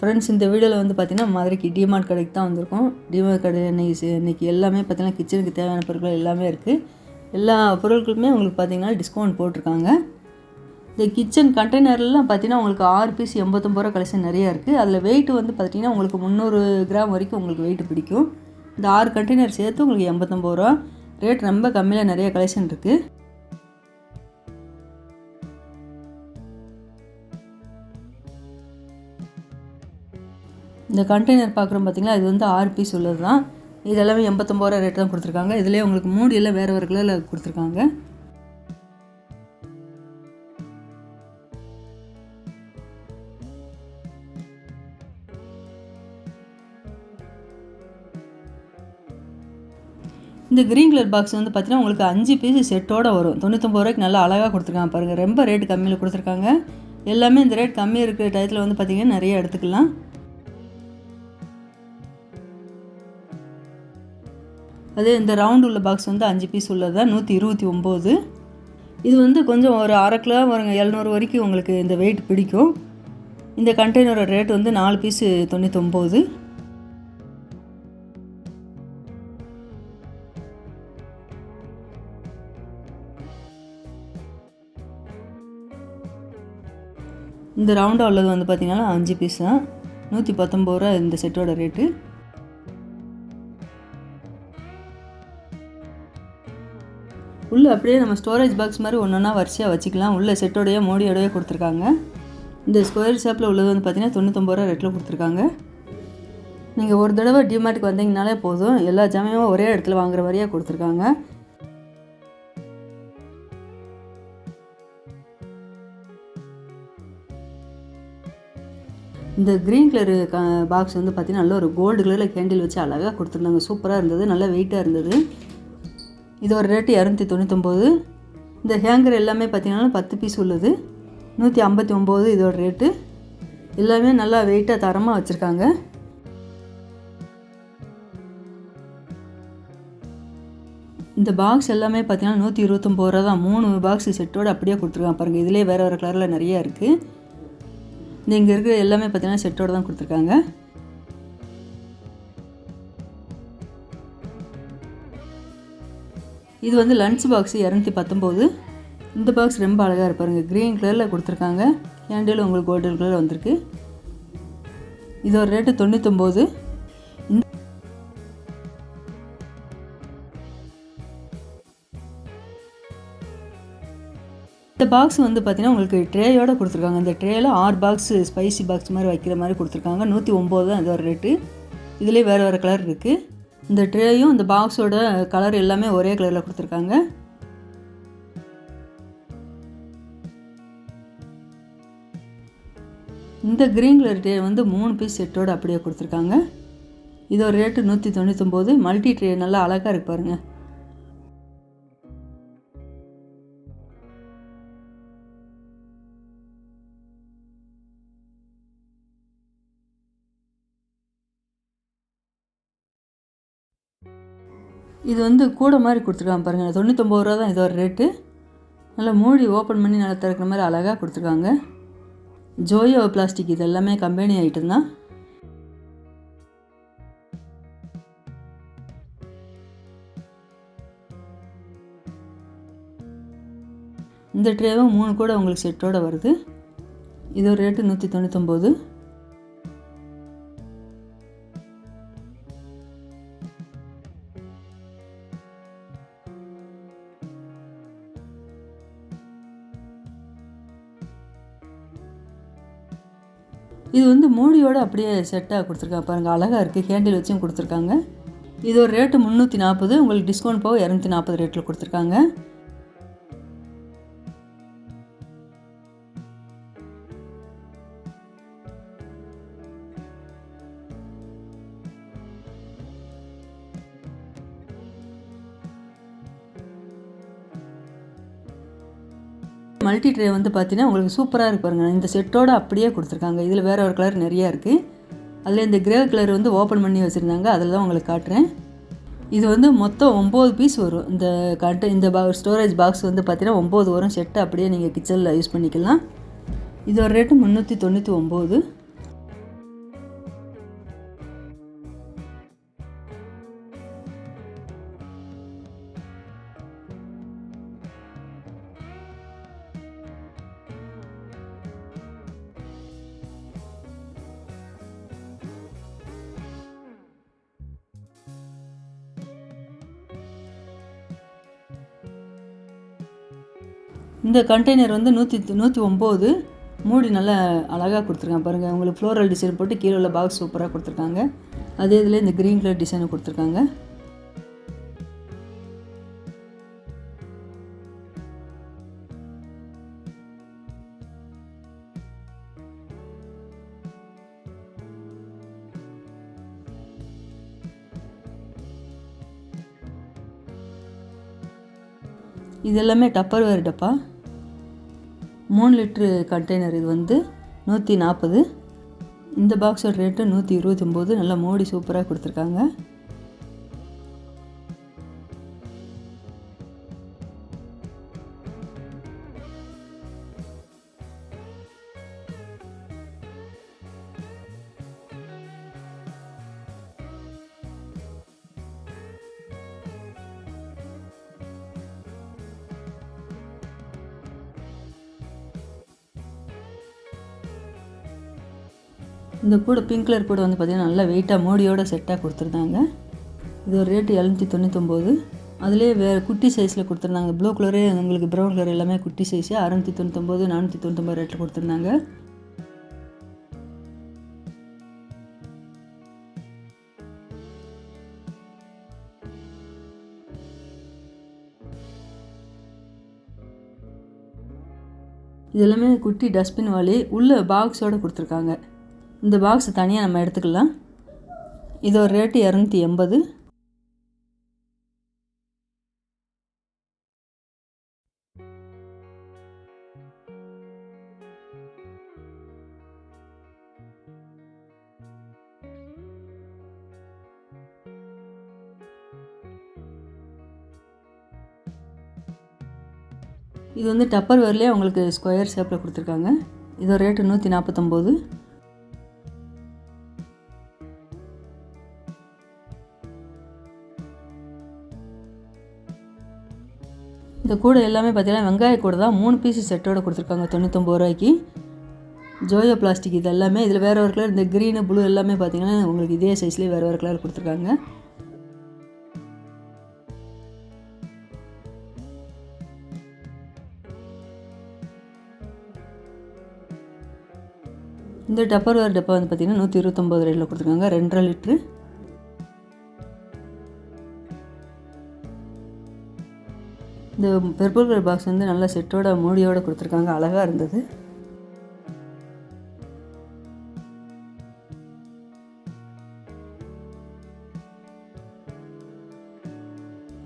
Friends இந்த வீடியோவில் வந்து பார்த்தீங்கன்னா மதுரைக்கு டிமார்ட் கடைக்கு தான் வந்திருக்கோம். டிமார்ட் கடை இன்னைக்கு இன்றைக்கி இன்னைக்கு எல்லாமே பார்த்திங்கன்னா கிச்சனுக்கு தேவையான பொருட்கள் எல்லாமே இருக்குது எல்லா பொருட்களுமே உங்களுக்கு பார்த்தீங்கன்னா டிஸ்கவுண்ட் போட்டிருக்காங்க. இந்த கிச்சன் கண்டெய்னர்லாம் பார்த்தீங்கன்னா உங்களுக்கு ஆறு பீஸ் எண்பத்தொம்பது ரூபா கலெக்ஷன் நிறையா இருக்குது அதில் வெயிட் வந்து பார்த்தீங்கன்னா உங்களுக்கு முந்நூறு கிராம் வரைக்கும் உங்களுக்கு வெயிட் பிடிக்கும். இந்த ஆறு கண்டெய்னர் சேர்த்து உங்களுக்கு எண்பத்தொம்பது ரூபா. ரேட் ரொம்ப கம்மியில் நிறைய கலெக்ஷன் இருக்குது இந்த கண்டெய்னர் பார்க்குறோம் பார்த்தீங்களா? இது வந்து ஆறு பீஸ் உள்ளது தான் இது எல்லாமே எண்பத்தொம்பது ரூபா ரேட் தான் கொடுத்துருக்காங்க. இதுலேயே உங்களுக்கு மூடியெல்லாம் வேறு ஒரு கலரில் கொடுத்துருக்காங்க. இந்த க்ரீன் கலர் பாக்ஸ் வந்து பார்த்தீங்கன்னா உங்களுக்கு அஞ்சு பீஸ் செட்டோட வரும். தொண்ணூத்தொம்பது ரூபாய்க்கு நல்லா அழகாக கொடுத்துருக்காங்க பாருங்கள் ரொம்ப ரேட் கம்மியில் கொடுத்துருக்காங்க. எல்லாமே இந்த ரேட் கம்மியாக இருக்கிற டயத்தில் வந்து பார்த்திங்கன்னா நிறைய எடுத்துக்கலாம். அதே இந்த ரவுண்ட் உள்ள பாக்ஸ் வந்து அஞ்சு பீஸ் உள்ளது? தான் நூற்றி இருபத்தி ஒம்பது. இது வந்து கொஞ்சம் ஒரு அரை கிலோ வருங்க எழுநூறு வரைக்கும் உங்களுக்கு இந்த வெயிட் பிடிக்கும். இந்த கண்டெய்னரோட ரேட் வந்து நாலு பீஸு தொண்ணூத்தொம்பது. இந்த ரவுண்டாக உள்ளது வந்து பார்த்திங்கன்னா அஞ்சு பீஸ் தான். நூற்றி பத்தொம்பது ரூபா இந்த செட்டோட ரேட்டு உள்ளே அப்படியே நம்ம ஸ்டோரேஜ் பாக்ஸ் மாதிரி ஒன்று ஒன்றா வரிசையாக வச்சுக்கலாம். உள்ளே செட்டோடையே மோடியோடையே கொடுத்துருக்காங்க. இந்த ஸ்கொயர் ஷேப்பில் உள்ளது வந்து பார்த்திங்கன்னா தொண்ணூத்தொம்பது ரூபா ரேட்டில் கொடுத்துருக்காங்க. நீங்கள் ஒரு தடவை டிமார்ட்டுக்கு வந்தீங்கனாலே போதும். எல்லா ஜாமியும் ஒரே இடத்துல வாங்குற வரையாக கொடுத்துருக்காங்க. இந்த க்ரீன் கலர் க பாக்ஸ் வந்து பார்த்திங்கன்னா நல்ல ஒரு கோல்டு கலரில் கேண்டில் வச்சு அழகாக கொடுத்துருந்தாங்க. சூப்பராக இருந்தது. நல்லா வெயிட்டாக இருந்தது. இது ஒரு ரேட்டு இரநூத்தி தொண்ணூத்தொம்பது. இந்த ஹேங்கர் எல்லாமே பார்த்திங்கன்னா பத்து பீஸ் உள்ளது. நூற்றி ஐம்பத்தி ஒம்பது இதோட ரேட்டு. எல்லாமே நல்லா வெயிட்டாக தரமாக வச்சுருக்காங்க. இந்த பாக்ஸ் எல்லாமே பார்த்தீங்கன்னா நூற்றி இருபத்தொம்பது ரூபா தான். மூணு பாக்ஸ் செட்டோடு அப்படியே கொடுத்துருக்காங்க. பாருங்கள் இதிலே வேறு வேறு கலரில் நிறையா இருக்குது இந்த இங்கே இருக்கிற எல்லாமே பார்த்தீங்கன்னா செட்டோடு தான் கொடுத்துருக்காங்க. இது வந்து லன்ச் பாக்ஸ் இரநூத்தி பத்தொம்போது. இந்த பாக்ஸ் ரொம்ப அழகாக இருப்பாருங்க க்ரீன் கலரில் கொடுத்துருக்காங்க. கேண்டில் உங்களுக்கு கோல்டன் கலர் வந்திருக்கு. இதோட ரேட்டு தொண்ணூத்தொம்போது. இந்த பாக்ஸ் வந்து பார்த்தீங்கன்னா உங்களுக்கு ட்ரேயோட கொடுத்துருக்காங்க. இந்த ட்ரேயில் ஆறு பாக்ஸ் ஸ்பைசி பாக்ஸ் மாதிரி வைக்கிற மாதிரி கொடுத்துருக்காங்க. நூற்றி ஒம்பது தான் இதோட ரேட்டு இதுலேயே வேறு வேறு கலர் இருக்குது இந்த ட்ரேயும் இந்த பாக்ஸோட கலர் எல்லாமே ஒரே கலரில் கொடுத்துருக்காங்க. இந்த க்ரீன் கலர் ட்ரே வந்து மூணு பீஸ் செட்டோடு அப்படியே கொடுத்துருக்காங்க. இதோட ரேட்டு நூற்றி தொண்ணூற்றொம்போது மல்டி ட்ரே நல்லா அழகாக இருக்கு பாருங்கள் இது வந்து கூட மாதிரி கொடுத்துருக்காங்க பாருங்கள் தொண்ணூற்றொம்பது ரூபா தான். இதோட ரேட்டு நல்லா மூடி ஓப்பன் பண்ணி நல்லா திறக்கிற மாதிரி அழகாக கொடுத்துருக்காங்க. ஜோயோ பிளாஸ்டிக் இது எல்லாமே கம்பெனி ஐட்டம் தான். இந்த ட்ரேவும் மூணு கூட உங்களுக்கு செட்டோடு வருது. இதோட ரேட்டு நூற்றி தொண்ணூற்றொம்பது இது வந்து மூடியோடு அப்படியே செட்டாக கொடுத்துருக்காங்க பாருங்கள் அழகாக இருக்குது ஹேண்டில் வச்சும் கொடுத்துருக்காங்க. இது ஒரு ரேட்டு முந்நூற்றி நாற்பது உங்களுக்கு டிஸ்கவுண்ட் போக இரநூத்தி நாற்பது ரேட்டில் கொடுத்துருக்காங்க. மல்டி ட்ரே வந்து பார்த்தீங்கன்னா உங்களுக்கு சூப்பராக இருக்கு பாருங்கள் இந்த செட்டோட அப்படியே கொடுத்துருக்காங்க. இதில் வேற ஒரு கலர் நிறையா இருக்குது அதில் இந்த கிரே கலர் வந்து ஓப்பன் பண்ணி வச்சுருந்தாங்க. அதில் தான் உங்களுக்கு காட்டுறேன். இது வந்து மொத்தம் ஒம்பது பீஸ் வரும். இந்த கண்ட இந்த பா ஸ்டோரேஜ் பாக்ஸ் வந்து பார்த்தீங்கன்னா ஒம்பது வரும். செட்டு அப்படியே நீங்கள் கிச்சனில் யூஸ் பண்ணிக்கலாம். இதோட ரேட்டு முந்நூற்றி தொண்ணூற்றி ஒம்பது. இந்த கண்டெய்னர் வந்து நூற்றி நூற்றி ஒம்பது மூடி நல்லா அழகாக கொடுத்துருக்காங்க. பாருங்கள் உங்களுக்கு ஃப்ளோரல் டிசைன் போட்டு கீழே உள்ள பாக்ஸ் சூப்பராக கொடுத்துருக்காங்க. அதே இதில் இந்த க்ரீன் கலர் டிசைனை கொடுத்துருக்காங்க. இது எல்லாமே டப்பர் வேறு டப்பா. மூணு லிட்ரு கண்டெய்னர் இது வந்து நூற்றி நாற்பது இந்த பாக்ஸோட ரேட்டு நூற்றி இருபத்தொம்போது நல்லா மோடி சூப்பராக கொடுத்துருக்காங்க. இந்த கூட பிங்க் கலர் கூட வந்து பார்த்திங்கன்னா நல்லா வெயிட்டாக மோடியோட செட்டாக கொடுத்துருந்தாங்க. இது ஒரு ரேட்டு எழுநூற்றி தொண்ணூத்தொம்போது. அதிலே வேறு குட்டி சைஸில் கொடுத்துருந்தாங்க. ப்ளூ கலரே உங்களுக்கு ப்ரௌன் கலர் எல்லாமே குட்டி சைஸு அறுநூற்றி தொண்ணூத்தொம்பது நானூற்றி தொண்ணூத்தொம்பது ரேட்டில் கொடுத்துருந்தாங்க. இது எல்லாமே குட்டி டஸ்ட்பின் வாலி உள்ள பாக்ஸோடு கொடுத்துருக்காங்க. இந்த பாக்ஸ் தனியாக நம்ம எடுத்துக்கலாம். இதோட ரேட்டு இரநூத்தி எண்பது. இது வந்து டப்பர் வேர்லேயே உங்களுக்கு ஸ்கொயர் ஷேப்பில் கொடுத்துருக்காங்க. இதோட ரேட்டு நூற்றி நாற்பத்தொம்போது. இந்த கூடை எல்லாமே பார்த்தீங்கன்னா வெங்காய கூடை தான். மூணு பீஸ் செட்டோட கொடுத்துருக்காங்க தொண்ணூத்தொம்பது ரூபாய்க்கு. ஜோயோ பிளாஸ்டிக் இது எல்லாமே இதில் வேறு ஒரு கலர் இந்த க்ரீனு ப்ளூ எல்லாமே பார்த்தீங்கன்னா உங்களுக்கு இதே சைஸ்லேயே வேறு ஒரு கலர் கொடுத்துருக்காங்க. இந்த டப்பர் வேர் டப்பா வந்து பார்த்திங்கன்னா நூற்றி இருபத்தொம்போது ரேட்டில் கொடுத்துருக்காங்க ரெண்டரை லிட்ரு இந்த பர்பிள் கலர் பாக்ஸ் வந்து நல்ல செட்டோட மூடியோட கொடுத்துருக்காங்க. அழகாக இருந்தது.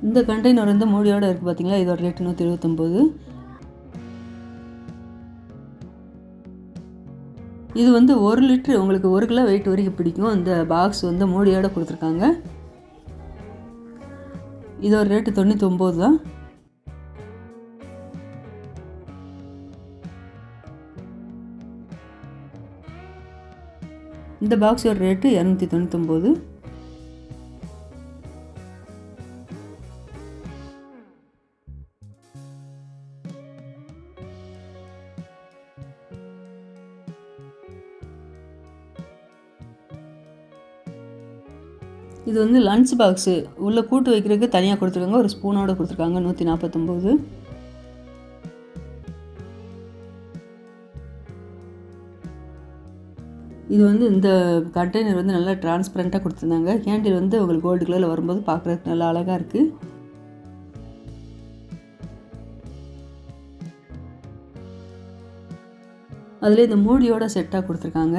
இந்த கண்டெய்னர் வந்து மூடியோட இருக்குது பார்த்தீங்களா இதோட ரேட்டு நூற்றி இருபத்தொம்போது. இது வந்து ஒரு லிட்ரு உங்களுக்கு ஒரு கிலோ வெயிட் வரைக்கும் பிடிக்கும். இந்த பாக்ஸ் வந்து மூடியோட கொடுத்துருக்காங்க. இதோட ரேட்டு தொண்ணூற்றி ஒம்பது தான். இந்த பாக்ஸோட ரேட்டு இரநூத்தி தொண்ணூத்தொம்போது. இது வந்து லஞ்ச் பாக்ஸு உள்ளே கூட்டு வைக்கிறதுக்கு தனியாக கொடுத்துருக்காங்க. ஒரு ஸ்பூனோட கொடுத்துருக்காங்க. நூற்றி நாற்பத்தொம்போது இது வந்து இந்த கண்டெய்னர் வந்து நல்லா டிரான்ஸ்பரண்ட்டாக கொடுத்துருந்தாங்க. கேண்டில் வந்து உங்களுக்கு கோல்டு கலரில் வரும்போது பார்க்குறதுக்கு நல்லா அழகாக இருக்குது அதில் இந்த மூடியோட செட்டாக கொடுத்துருக்காங்க.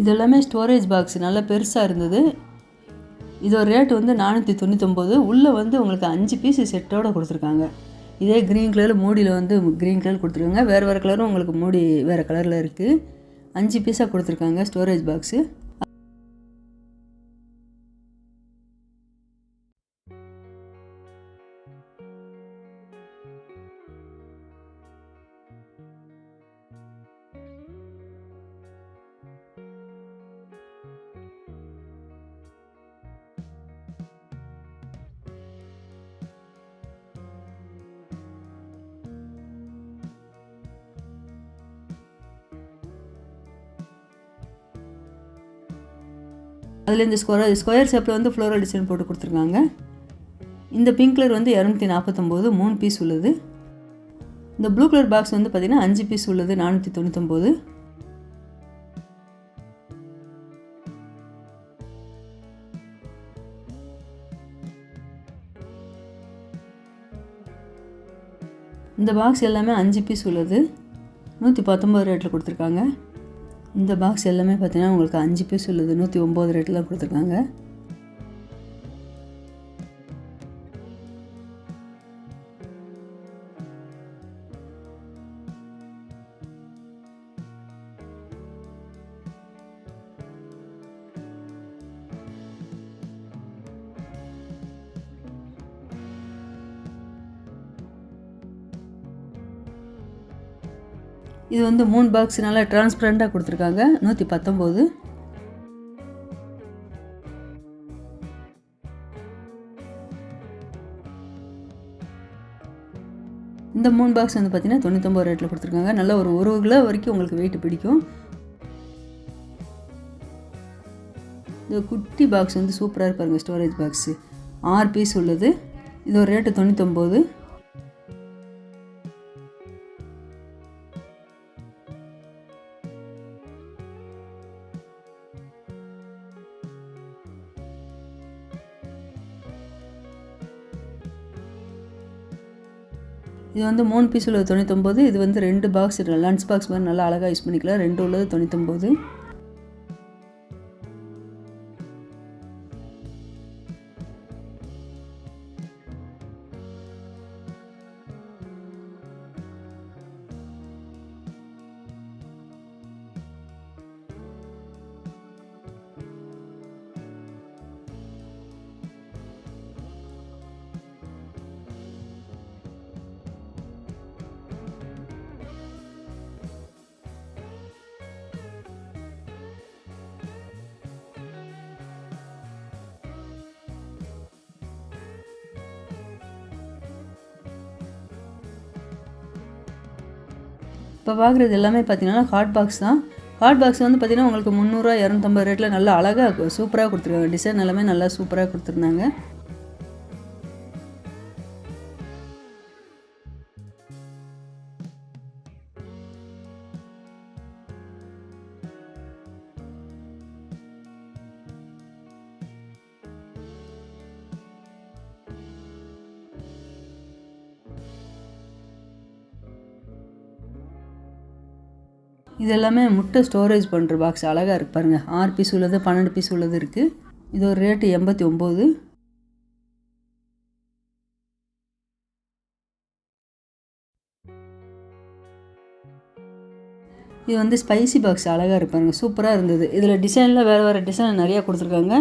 இது எல்லாமே ஸ்டோரேஜ் பாக்ஸ் நல்லா பெருசாக இருந்தது. இதோட ரேட் வந்து நானூற்றி தொண்ணூத்தொம்பது. உள்ளே வந்து உங்களுக்கு அஞ்சு பீஸ் செட்டோடு கொடுத்துருக்காங்க. இதே க்ரீன் கலர் மூடியில் வந்து க்ரீன் கலர் கொடுத்துருக்காங்க. வேறு வேறு கலரும் உங்களுக்கு மூடி வேறு கலரில் இருக்குது அஞ்சு பீஸாக கொடுத்துருக்காங்க ஸ்டோரேஜ் பாக்ஸு அதில் இந்த ஸ்கொயர் ஸ்கொயர் ஷேப்பில் வந்து ஃப்ளோரல் டிசைன் போட்டு கொடுத்துருக்காங்க. இந்த பிங்க் கலர் வந்து இரநூத்தி நாற்பத்தொம்போது மூணு பீஸ் உள்ளது. இந்த ப்ளூ கலர் பாக்ஸ் வந்து பார்த்திங்கன்னா அஞ்சு பீஸ் உள்ளது நானூற்றி தொண்ணூத்தொம்போது. இந்த பாக்ஸ் எல்லாமே அஞ்சு பீஸ் உள்ளது. நூற்றி பத்தொம்பது ரேட்டில் கொடுத்துருக்காங்க. இந்த பாக்ஸ் எல்லாமே பார்த்தீங்கன்னா உங்களுக்கு அஞ்சு பீஸ் உள்ளது. நூற்றி ஒம்பது ரேட்டில் கொடுத்துருக்காங்க. இது வந்து மூணு பாக்ஸ் நல்லா டிரான்ஸ்பரண்ட்டாக கொடுத்துருக்காங்க. நூற்றி பத்தொம்போது இந்த மூணு பாக்ஸ் வந்து பார்த்தீங்கன்னா தொண்ணூத்தொம்பது ரேட்டில் கொடுத்துருக்காங்க. நல்ல ஒரு ஒரு கிலோ வரைக்கும் உங்களுக்கு வெயிட் பிடிக்கும். இந்த குட்டி பாக்ஸ் வந்து சூப்பராக இருப்பாருங்க ஸ்டோரேஜ் பாக்ஸு ஆறு பீஸ் உள்ளது. இது ஒரு ரேட்டு தொண்ணூத்தொம்பது. இது வந்து மூணு பீஸ் உள்ளது தொண்ணூத்தொம்பது. இது வந்து ரெண்டு பாக்ஸ் லன்ச் பாக்ஸ் மாதிரி நல்லா அழகாக யூஸ் பண்ணிக்கலாம். ரெண்டு உள்ளது தொண்ணூத்தொம்பது. இப்போ பார்க்குறது எல்லாமே பார்த்தீங்கன்னா ஹாட் பாக்ஸ் தான். ஹாட் பாக்ஸ் வந்து பார்த்தீங்கன்னா உங்களுக்கு முந்நூறுரூவா இரநூத்தம்பது ரேட்டில் நல்லா அழகாக சூப்பராக கொடுத்துருக்காங்க. டிசைன் எல்லாமே நல்லா சூப்பராக கொடுத்துருந்தாங்க. இது எல்லாமே முட்டை ஸ்டோரேஜ் பண்ணுற பாக்ஸ் அழகாக இருக்குது பாருங்கள் ஆறு பீஸ் உள்ளது பன்னெண்டு பீஸ் உள்ளது இருக்குது இது ஒரு ரேட்டு எண்பத்தி ஒம்பது இது வந்து ஸ்பைசி பாக்ஸ் அழகாக இருப்பாருங்க சூப்பராக இருந்தது. இதில் டிசைனில் வேறு வேறு டிசைன் நிறையா கொடுத்துருக்காங்க.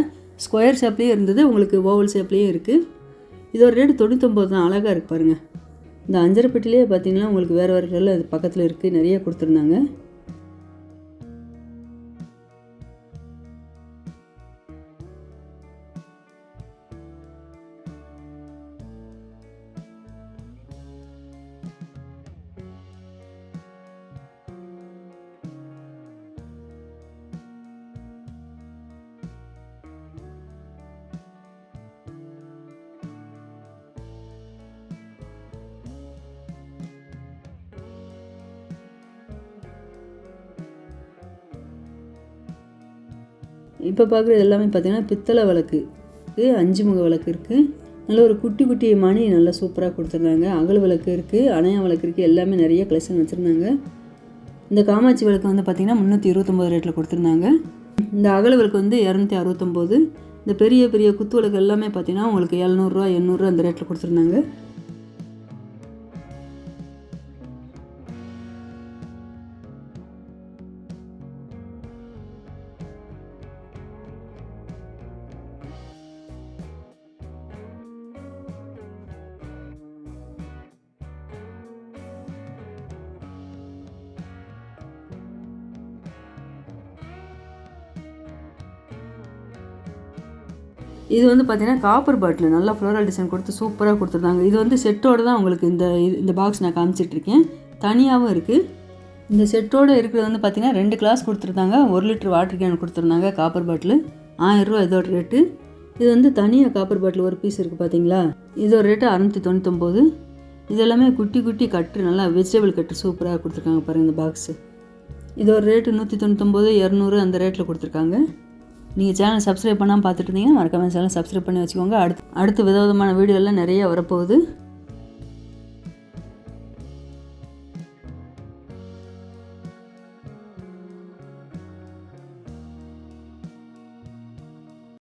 ஸ்கொயர் ஷேப்லேயும் இருந்தது உங்களுக்கு ஓவல் ஷேப்லேயும் இருக்குது இது ஒரு ரேட்டு தொண்ணூத்தொம்பது தான் அழகாக இருக்கு பாருங்கள் இந்த அஞ்சரை பெட்டிலே பார்த்தீங்கன்னா உங்களுக்கு வேறு வேறு கலரில் அது பக்கத்தில் இருக்குது நிறைய கொடுத்துருந்தாங்க. இப்போ பார்க்குறது எல்லாமே பார்த்திங்கன்னா பித்தளை விளக்கு அஞ்சு முக விளக்கு இருக்குது நல்ல ஒரு குட்டி குட்டி மணி நல்லா சூப்பராக கொடுத்துருந்தாங்க. அகல் விளக்கு இருக்குது அணையா விளக்கு இருக்குது எல்லாமே நிறைய கலெக்ஷன் வச்சுருந்தாங்க. இந்த காமாட்சி விளக்கு வந்து பார்த்திங்கன்னா முந்நூற்றி இருபத்தொம்போது ரேட்டில் கொடுத்துருந்தாங்க. இந்த அகல் விளக்கு வந்து இரநூத்தி அறுபத்தொம்போது இந்த பெரிய பெரிய குத்து விளக்கு எல்லாமே பார்த்தீங்கன்னா உங்களுக்கு எழுநூறுவா எண்ணூறுரூவா அந்த ரேட்டில் கொடுத்துருந்தாங்க. இது வந்து பார்த்தீங்கன்னா காப்பர் பாட்டில் நல்லா ஃப்ளோரல் டிசைன் கொடுத்து சூப்பராக கொடுத்துருந்தாங்க. இது வந்து செட்டோடு தான் உங்களுக்கு இந்த இது- இந்த பாக்ஸ் நான் காமிச்சிட்ருக்கேன் தனியாகவும் இருக்குது இந்த செட்டோடு இருக்கிறது வந்து பார்த்தீங்கன்னா ரெண்டு கிளாஸ் கொடுத்துருந்தாங்க. ஒரு லிட்டர் வாட்டர் கேன் கொடுத்துருந்தாங்க காப்பர் பாட்டில் ஆயிரரூவா இதோட ரேட்டு இது வந்து தனியாக காப்பர் பாட்டில் ஒரு பீஸ் இருக்குது பார்த்தீங்களா இதோட ரேட்டு அறநூற்றி தொண்ணூத்தொம்போது. இது எல்லாமே குட்டி குட்டி கட்டு நல்லா வெஜிடபிள் கட்டு சூப்பராக கொடுத்துருக்காங்க பாருங்கள் இந்த பாக்ஸு இதோட ரேட்டு நூற்றி தொண்ணூத்தொம்போது இரநூறு அந்த ரேட்டில் கொடுத்துருக்காங்க. நீங்கள் சேனல் சப்ஸ்கிரைப் பண்ணாமல் பார்த்துட்டு இருந்தீங்கன்னா மறக்காமல் சேனல் சப்ஸ்கிரைப் பண்ணி வச்சுக்கோங்க. அடுத்து அடுத்து விதவிதமான வீடியோலாம் நிறைய வரப்போகுது.